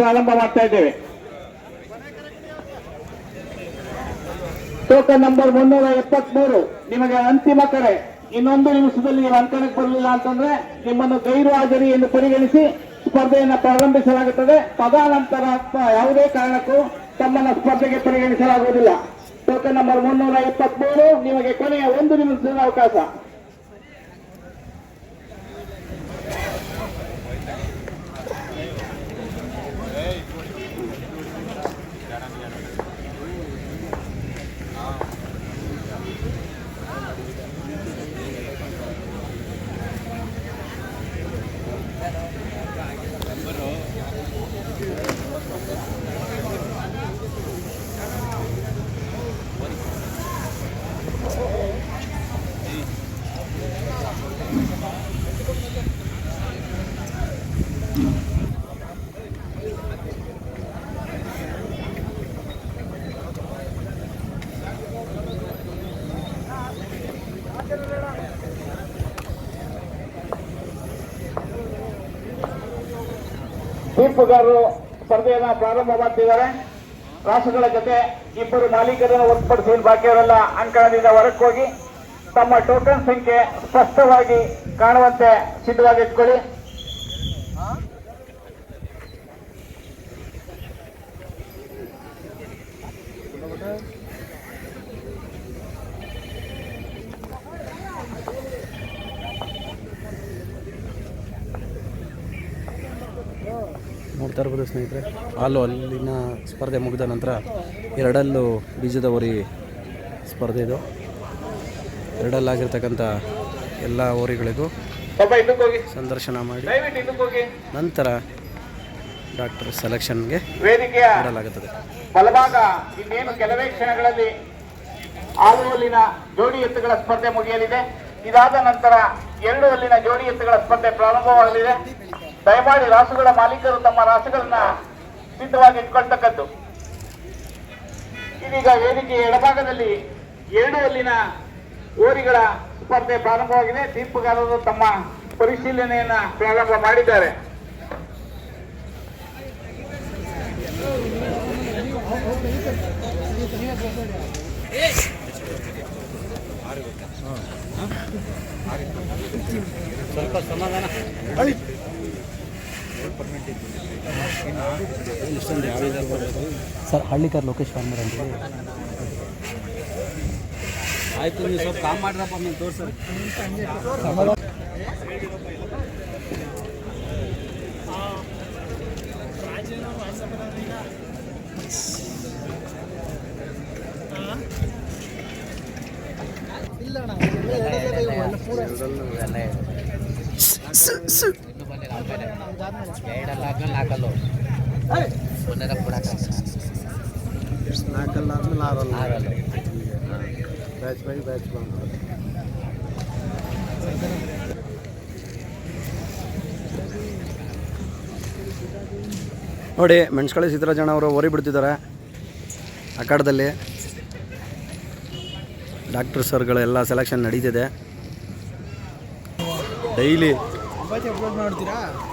ಪ್ರಾರಂಭ ಮಾಡ್ತಾ ಇದ್ದೇವೆ. ಟೋಕನ್ ನಂಬರ್ ಮುನ್ನೂರ ಎಪ್ಪತ್ಮೂರು ನಿಮಗೆ ಅಂತಿಮ ಕರೆ. ಇನ್ನೊಂದು ನಿಮಿಷದಲ್ಲಿ ನೀವು ಅಂಕಣಕ್ಕೆ ಬರಲಿಲ್ಲ ಅಂತಂದ್ರೆ ನಿಮ್ಮನ್ನು ಗೈರು ಹಾಜರಿ ಎಂದು ಪರಿಗಣಿಸಿ ಸ್ಪರ್ಧೆಯನ್ನು ಪ್ರಾರಂಭಿಸಲಾಗುತ್ತದೆ. ಪದಾನಂತರ ಯಾವುದೇ ಕಾರಣಕ್ಕೂ ತಮ್ಮನ್ನು ಸ್ಪರ್ಧೆಗೆ ಪರಿಗಣಿಸಲಾಗುವುದಿಲ್ಲ. ಟೋಕನ್ ನಂಬರ್ ಮುನ್ನೂರ ಎಪ್ಪತ್ಮೂರು ನಿಮಗೆ ಕೊನೆಯ ಒಂದು ನಿಮಿಷದ ಅವಕಾಶ. ತೀರ್ಪುಗಾರರು ಸ್ಪರ್ಧೆಯನ್ನ ಪ್ರಾರಂಭ ಮಾಡ್ತಿದ್ದಾರೆ. ರಾಸುಗಳ ಜೊತೆ ಇಬ್ಬರು ಮಾಲೀಕರನ್ನು ಹೊರತುಪಡಿಸಿ ಬಾಕಿಯವರೆಲ್ಲ ಅಂಕಣದಿಂದ ಹೋಗಿ ತಮ್ಮ ಟೋಕನ್ ಸಂಖ್ಯೆ ಸ್ಪಷ್ಟವಾಗಿ ಕಾಣುವಂತೆ ಸಿದ್ಧವಾಗಿ ನೋಡ್ತಾ ಇರ್ಬೋದು ಸ್ನೇಹಿತರೆ ಹಾಲು ಅಲ್ಲಿನ ಸ್ಪರ್ಧೆ ಮುಗಿದ ನಂತರ ಎರಡಲ್ಲೂ ಬೀಜದ ಹೊರಿ ಸ್ಪರ್ಧೆ ಇದು. ಎರಡಲ್ಲಾಗಿರ್ತಕ್ಕಂಥ ಎಲ್ಲ ಹೋಗಿ. ಸಂದರ್ಶನ ಮಾಡಿ. ನಂತರ ಡಾಕ್ಟರ್ ಸೆಲೆಕ್ಷನ್ಗೆ ವೇದಿಕೆಯ ಇಡಲಾಗುತ್ತದೆ ಬಲಭಾಗ. ಇನ್ನೇನು ಕೆಲವೇ ಕ್ಷಣಗಳಲ್ಲಿ ಅಲ್ಲಿನ ಜೋಡಿ ಎತ್ತುಗಳ ಸ್ಪರ್ಧೆ ಮುಗಿಯಲಿದೆ. ಇದಾದ ನಂತರ ಎರಡು ಅಲ್ಲಿನ ಜೋಡಿ ಎತ್ತುಗಳ ಸ್ಪರ್ಧೆ ಪ್ರಾರಂಭವಾಗಲಿದೆ. ದಯಮಾಡಿ ರಾಸುಗಳ ಮಾಲೀಕರು ತಮ್ಮ ರಾಸುಗಳನ್ನ ಸಿದ್ಧವಾಗಿ ಇಟ್ಕೊಳ್ತಕ್ಕದ್ದು. ಇದೀಗ ವೇದಿಕೆ ಎಡಭಾಗದಲ್ಲಿ ಎರಡು ಅಲ್ಲಿನ ಓರಿಗಳ ಸ್ಪರ್ಧೆ ಪ್ರಾರಂಭವಾಗಿದೆ. ತೀರ್ಪುಗಾರರು ತಮ್ಮ ಪರಿಶೀಲನೆಯನ್ನ ಪ್ರಾರಂಭ ಮಾಡಿದ್ದಾರೆ. ಸರ್ ಹಳ್ಳಿಕರ್ ಲೋಕೇಶ್ ಫಾರ್ಮರ್ ಅಂತೇಳಿ ಆಯ್ತು ನೀವು ಸ್ವಲ್ಪ ಕಾಮ್ ಮಾಡ್ರಪ್ಪ ನೀವು ತೋರ್ಸರಿ ನೋಡಿ ಮೆಣಸ್ಕಳಿ ಸಿದ್ದರಾಜಣ್ಣ ಅವರು ಓರಿ ಬಿಡ್ತಿದ್ದಾರೆ. ಅಖಾಡದಲ್ಲಿ ಡಾಕ್ಟರ್ ಸರ್ಗಳೆಲ್ಲ ಸೆಲೆಕ್ಷನ್ ನಡೀತಿದೆ. ಡೈಲಿ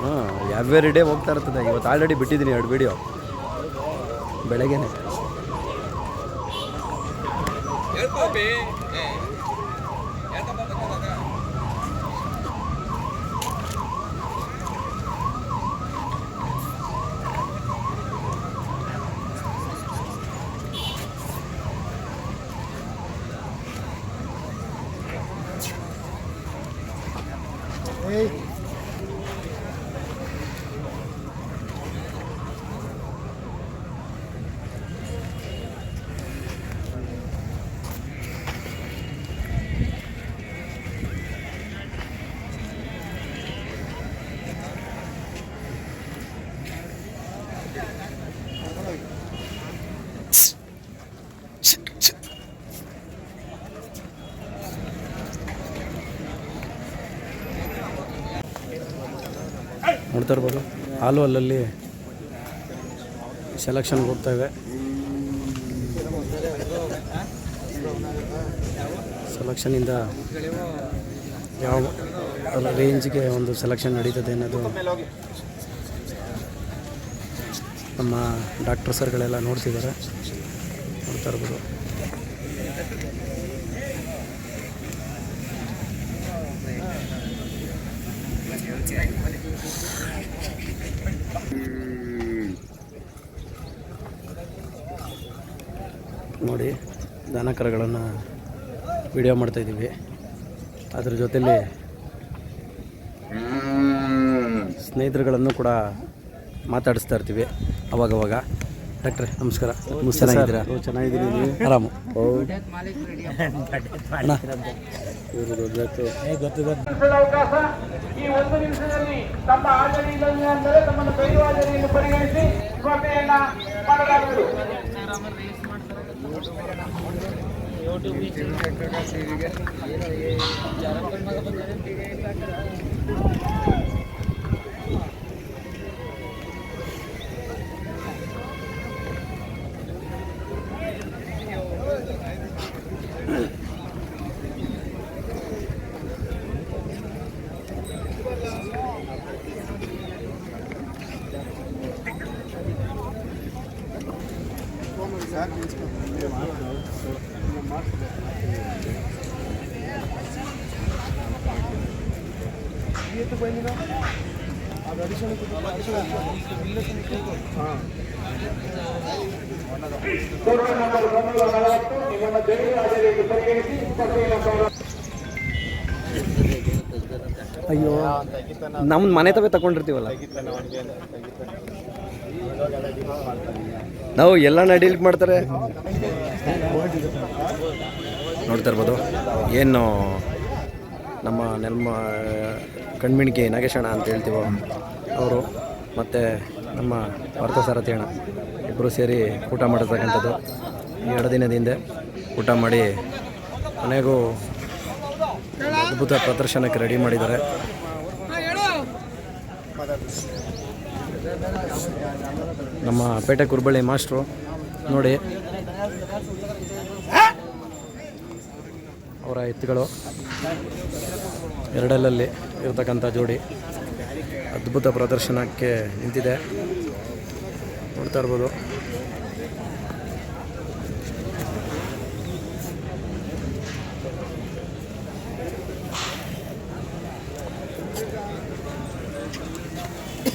ಹಾಂ ಎವ್ರಿ ಡೇ ಹೋಗ್ತಾ ಇರ್ತದೆ. ಇವತ್ತು ಆಲ್ರೆಡಿ ಬಿಟ್ಟಿದ್ದೀನಿ ಎರಡು ವಿಡಿಯೋ ಬೆಳಗ್ಗೆನೆ. ನೋಡ್ತಾ ಇರ್ಬೋದು. ಹಾಲು ಅಲ್ಲಲ್ಲಿ ಸೆಲೆಕ್ಷನ್ ಹೋಗ್ತಾ ಇದೆ. ಸೆಲೆಕ್ಷನಿಂದ ಯಾವ ರೇಂಜ್ಗೆ ಒಂದು ಸೆಲೆಕ್ಷನ್ ನಡೀತದೆ ಅನ್ನೋದು ನಮ್ಮ ಡಾಕ್ಟರ್ ಸರ್ಗಳೆಲ್ಲ ನೋಡ್ತಿದ್ದಾರೆ. ನೋಡ್ತಾ ಇರ್ಬೋದು. ನೋಡಿ ದನ ಕರಗಳನ್ನು ವಿಡಿಯೋ ಮಾಡ್ತಾಯಿದ್ದೀವಿ ಅದ್ರ ಜೊತೆಯಲ್ಲಿ ಸ್ನೇಹಿತರುಗಳನ್ನು ಕೂಡ ಮಾತಾಡಿಸ್ತಾ ಇರ್ತೀವಿ ಅವಾಗವಾಗ. ಡಾಕ್ಟ್ರೆ ನಮಸ್ಕಾರ. ಚೆನ್ನಾಗಿದ್ದೀರಾ? ಚೆನ್ನಾಗಿದ್ದೀನಿ ನೀವು? ಆರಾಮು. ಅವಕಾಶ ಈ ಒಂದು ನಿಮಿಷದಲ್ಲಿ ತಮ್ಮ ಹಾಜರಿ ಇಲ್ಲದೆ ಅಂದರೆ ತಮ್ಮನ್ನು ಗೈರು ಹಾಜರಿಯನ್ನು ಪರಿಗಣಿಸಿ ಸ್ಪರ್ಧೆಯನ್ನ ಮಾಡಲಾಗುವುದು. ಪೂರ್ವ ಅಯ್ಯೋ ನಮ್ಮ ಮನೆ ತವೇ ತಗೊಂಡಿರ್ತೀವಲ್ಲ? ನಾವು ಎಲ್ಲ ಡಿಲೀಟ್ ಮಾಡ್ತಾರೆ. ನೋಡ್ತಾ ಇರ್ಬೋದು. ಏನು ನಮ್ಮ ನೆಲ್ಮ, ಕಣ್ಮಿಣಿಕೆ ನಾಗೇಶಣ್ಣ ಅಂತ ಹೇಳ್ತೀವೋ ಅವರು ಮತ್ತು ನಮ್ಮ ಪಾರ್ಥಸಾರಥಿ ಅಣ್ಣ. ಇಬ್ಬರು ಸೇರಿ ಊಟ ಮಾಡಿರ್ತಕ್ಕಂಥದ್ದು. ಎರಡು ದಿನದ ಹಿಂದೆ ಊಟ ಮಾಡಿ ಮನೆಗೂ ಅದ್ಭುತ ಪ್ರದರ್ಶನಕ್ಕೆ ರೆಡಿ ಮಾಡಿದ್ದಾರೆ. ನಮ್ಮ ಪೇಟೆ ಕುರ್ಬಳ್ಳಿ ಮಾಸ್ಟ್ರು, ನೋಡಿ. ಅವರ ಎತ್ತುಗಳು ಎರಡಲ್ಲಲ್ಲಿ ಇರತಕ್ಕಂಥ ಜೋಡಿ. ಅದ್ಭುತ ಪ್ರದರ್ಶನಕ್ಕೆ ನಿಂತಿದೆ. ನೋಡ್ತಾ ಇರ್ಬೋದು.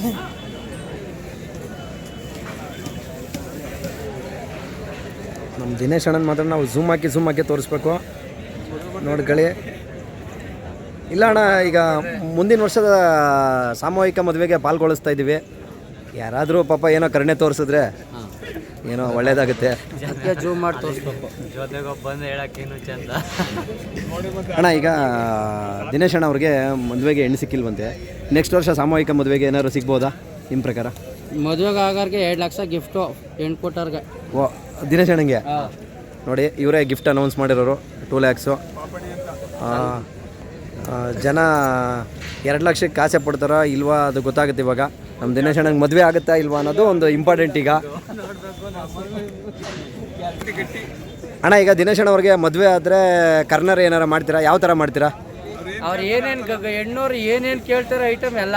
ನಮ್ಮ ದಿನೇಶ್ ಅಣ್ಣನ ಮಾತ್ರ ನಾವು ಝೂಮ್ ಹಾಕಿ ಝೂಮ್ ಹಾಕಿ ತೋರಿಸ್ಬೇಕು. ನೋಡ್ಕೊಳ್ಳಿ ಇಲ್ಲ ಅಣ್ಣ ಈಗ ಮುಂದಿನ ವರ್ಷದ ಸಾಮೂಹಿಕ ಮದುವೆಗೆ ಪಾಲ್ಗೊಳಿಸ್ತಾ ಇದ್ದೀವಿ ಯಾರಾದರೂ ಪಾಪ ಏನೋ ಕರುಣೆ ತೋರಿಸಿದ್ರೆ ಏನೋ ಒಳ್ಳೇದಾಗುತ್ತೆ. ಜೂಮ್ ಮಾಡಿ ತೋರಿಸ್ಬೇಕು. ಜೊತೆಗೆ ಬಂದು ಹೇಳಕ್ಕೇನು ಚಂದ. ಅಣ್ಣ ಈಗ ದಿನೇಶ್ ಅಣ್ಣ ಅವ್ರಿಗೆ ಮದುವೆಗೆ ಹೆಣ್ಣು ಸಿಕ್ಕಿಲ್ವಂತೆ. ನೆಕ್ಸ್ಟ್ ವರ್ಷ ಸಾಮೂಹಿಕ ಮದುವೆಗೆ ಏನಾದ್ರು ಸಿಗ್ಬೋದಾ? ನಿಮ್ಮ ಪ್ರಕಾರ? ಮದುವೆಗೆ ಆಗೋರ್ಗೆ ಎರಡು ಲಕ್ಷ ಗಿಫ್ಟು ಹೆಣ್ಣು ಕೊಟ್ಟವ್ರಿಗೆ ಓ ದಿನೇಶ್ ಅಣ್ಣಂಗೆ ನೋಡಿ, ಇವರೇ ಗಿಫ್ಟ್ ಅನೌನ್ಸ್ ಮಾಡಿರೋರು ಟೂ ಲ್ಯಾಕ್ಸು ಜನ ಎರಡು ಲಕ್ಷಕ್ಕೆ ಕಾಸೆ ಪಡ್ತಾರೋ ಇಲ್ವಾ ಅದು ಗೊತ್ತಾಗುತ್ತೆ ಇವಾಗ. ನಮ್ಮ ದಿನೇಶ್ ಅಣ್ಣಂಗೆ ಮದುವೆ ಆಗುತ್ತಾ ಇಲ್ವಾ ಅನ್ನೋದು ಒಂದು ಇಂಪಾರ್ಟೆಂಟ್ ಈಗ. ಅಣ್ಣ, ಈಗ ದಿನೇಶ್ ಅಣ್ಣ ಅವ್ರಿಗೆ ಮದುವೆ ಆದರೆ ಕರ್ನರ್ ಏನಾರ ಮಾಡ್ತೀರಾ? ಯಾವ ಥರ ಮಾಡ್ತೀರಾ? ಅವ್ರು ಏನೇನು ಹೆಣ್ಣವ್ರು ಏನೇನು ಕೇಳ್ತಾರೋ ಐಟಮ್ ಎಲ್ಲ.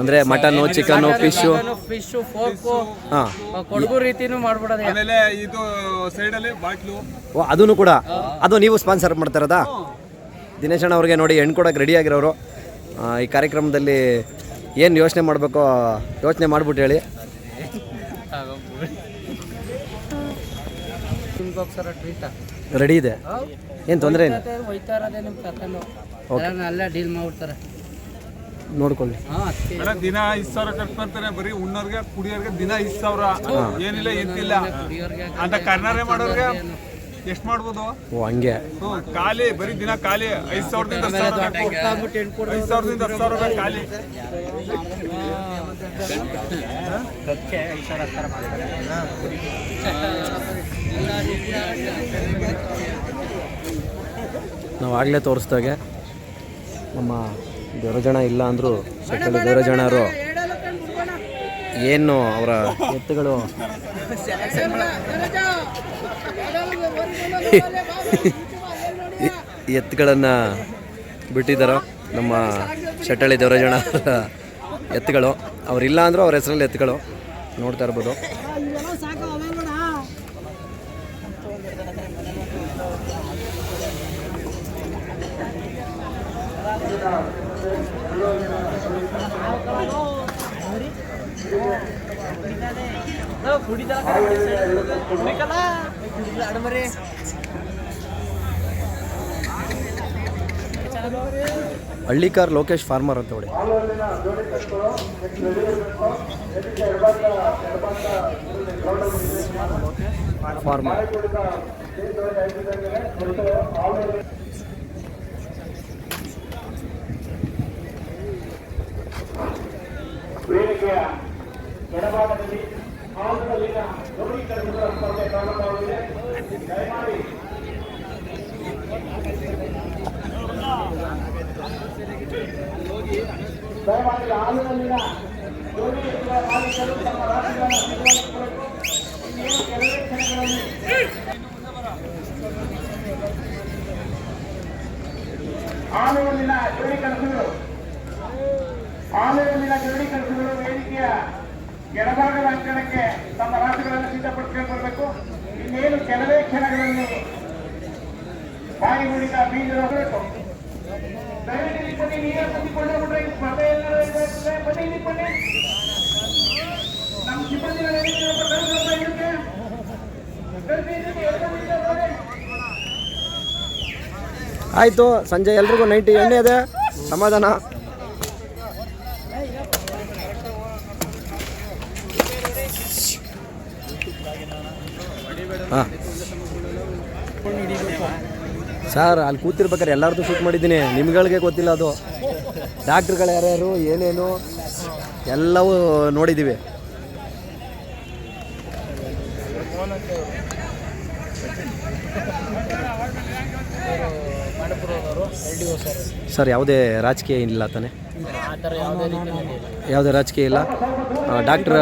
ಅಂದರೆ mutton chicken fish fish fork ಹಾಂ. ಕೊಡಗು ರೀತಿನೂ ಮಾಡ್ಬಿಡೋದು. ಆಮೇಲೆ ಇದು ಸೈಡಲ್ಲಿ ಬಾಟ್ಲು. ಓ ಅದನ್ನು ಕೂಡ. ಅದು ನೀವು ಸ್ಪಾನ್ಸರ್ ಮಾಡ್ತಾರದಾ ದಿನೇಶ್ ಅಣ್ಣ ಅವ್ರಿಗೆ ನೋಡಿ ಹೆಣ್ಣು ಕೊಡಕ್ಕೆ ರೆಡಿ ಆಗಿರೋರು. ಈ ಕಾರ್ಯಕ್ರಮದಲ್ಲಿ ಏನು ಯೋಚನೆ ಮಾಡಬೇಕು ಯೋಚನೆ ಮಾಡ್ಬಿಟ್ಟು ಹೇಳಿ. ರೆಡಿ ಇದೆ. ಏನು ತೊಂದರೆ ಇಲ್ಲ? ಅಲ್ಲೇ ಡೀಲ್ ಮಾಡ್ಬಿಡ್ತಾರೆ. ನೋಡ್ಕೊಳ್ಳಿ. ದಿನ ಐದು ಸಾವಿರ ಕಟ್ಕೊಂತಾರೆ ಬರೀ ಉಣ್ಣೋರ್ಗೆ ಕುಡಿಯೋರ್ಗೆ ದಿನ ಐದ್ ಸಾವಿರ. ಏನಿಲ್ಲ ಎಂತಿಲ್ಲ ಅಂತ ಕರ್ನಾಟಕ ಮಾಡೋರ್ಗೆ ಎಷ್ಟು ಮಾಡ್ಬೋದು? ಓ ಹಂಗೆ. ಖಾಲಿ ಬರೀ ದಿನ ಖಾಲಿ. ಐದು ಸಾವಿರದಿಂದ ಐದ್ ಸಾವಿರದಿಂದ ಹತ್ತು ಸಾವಿರ ರೂಪಾಯಿ ಖಾಲಿ. ನಾವು ಆಗಲೇ ತೋರಿಸ್ದಾಗೆ ನಮ್ಮ ದೇವರಜಣ ಇಲ್ಲ ಅಂದರೂ ದೇವರ ಜನರು ಏನು ಅವರ ಎತ್ತುಗಳು? ಎತ್ತುಗಳನ್ನು ಬಿಟ್ಟಿದ್ದಾರೋ ನಮ್ಮ ಶೆಟ್ಟಳ್ಳಿ ದೇವರಜಣ ಎತ್ತುಗಳು. ಅವರಿಲ್ಲ ಅಂದರೂ ಅವ್ರ ಹೆಸರಲ್ಲಿ ಎತ್ತುಗಳು ನೋಡ್ತಾ ಇರ್ಬೋದು. ಹಳ್ಳಿಕಾರ್ ಲೋಕೇಶ್ ಫಾರ್ಮರ್ ಅಂತ ನೋಡಿ. ಫಾರ್ಮರ್. ವೇದಿಕೆಯ ಎಡಭಾಗದಲ್ಲಿ ಭಾರತದಲ್ಲಿನ ದೃಢೀಕರಣದ ಸ್ಪರ್ಧೆ ಪ್ರಾರಂಭವಾಗಿದೆ. ದಯಮಾಡಿ. ದಯಮಾಡಿ ಹಾಲಿನಲ್ಲಿನ ಮಾಲೀಕರು ತಮ್ಮ ಇನ್ನೇನು ಕೆಲವೇ ಕ್ಷಣಗಳಲ್ಲಿ ಹಾಲಿನಲ್ಲಿನ ಆಲಯದಲ್ಲಿನ ಕೆಲಸಗಳು ವೇದಿಕೆಯ ಎಡಭಾಗದ ಅಂಕಣಕ್ಕೆ ತಮ್ಮ ರಾಸುಗಳನ್ನು ಸಿದ್ಧಪಡಿಸಿಕೊಂಡು ಬರಬೇಕು. ಇನ್ನೇನು ಕೆಲವೇ ಕ್ಷಣಗಳಲ್ಲಿ ಬಾಯಿಗುಡಿದ ಬೀಜ ಹೋಗಬೇಕು. ದಯವಿಟ್ಟು ಸಂಜೆ ಎಲ್ರಿಗೂ ನೈಂಟಿ ಎಣ್ಣೆ ಇದೆ. ಸಮಾಧಾನ. ಹಾಂ. ಸರ್, ಅಲ್ಲಿ ಕೂತಿರ್ಬೇಕಾದ್ರೆ ಎಲ್ಲರದ್ದು ಶೂಟ್ ಮಾಡಿದ್ದೀನಿ. ನಿಮ್ಗಳಿಗೆ ಗೊತ್ತಿಲ್ಲ ಅದು. ಡಾಕ್ಟ್ರುಗಳು ಯಾರ್ಯಾರು, ಏನೇನು, ಎಲ್ಲವೂ ನೋಡಿದ್ದೀವಿ ಸರ್, ಯಾವುದೇ ರಾಜಕೀಯ ಇಲ್ಲ ತಾನೆ? ಯಾವುದೇ ರಾಜಕೀಯ ಇಲ್ಲ. ಡಾಕ್ಟ್ರ್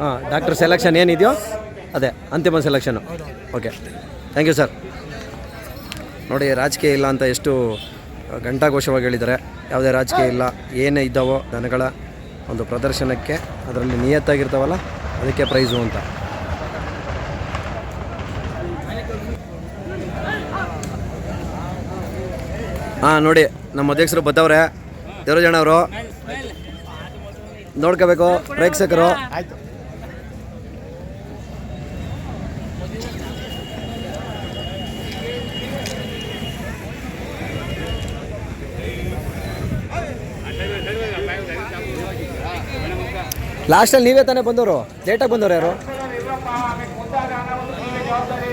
ಹಾಂ ಡಾಕ್ಟ್ರ್ ಸೆಲೆಕ್ಷನ್ ಏನಿದೆಯೋ ಅದೇ, ಅಂತಿಮ selection okay thank you sir ನೋಡಿ, ರಾಜಕೀಯ ಇಲ್ಲ ಅಂತ ಎಷ್ಟು ಘಂಟಾಘೋಷವಾಗಿ ಹೇಳಿದ್ದಾರೆ. ಯಾವುದೇ ರಾಜಕೀಯ ಇಲ್ಲ, ಏನೇ ಇದ್ದಾವೋ ದನಗಳ ಒಂದು ಪ್ರದರ್ಶನಕ್ಕೆ ಅದರಲ್ಲಿ ನಿಯತ್ತಾಗಿರ್ತಾವಲ್ಲ, ಅದಕ್ಕೆ ಪ್ರೈಸು ಅಂತ. ಹಾಂ, ನೋಡಿ, ನಮ್ಮ ಅಧ್ಯಕ್ಷರು ಬತ್ತವ್ರೆ ದೇವರಜಣ್ಣವರು ನೋಡ್ಕೋಬೇಕು, ಪ್ರೇಕ್ಷಕರು. ಲಾಸ್ಟಲ್ಲಿ ನೀವೇ ತಾನೇ ಬಂದವರು? ಲೇಟಾಗಿ ಬಂದವರು ಯಾರು? ಜವಾಬ್ದಾರಿ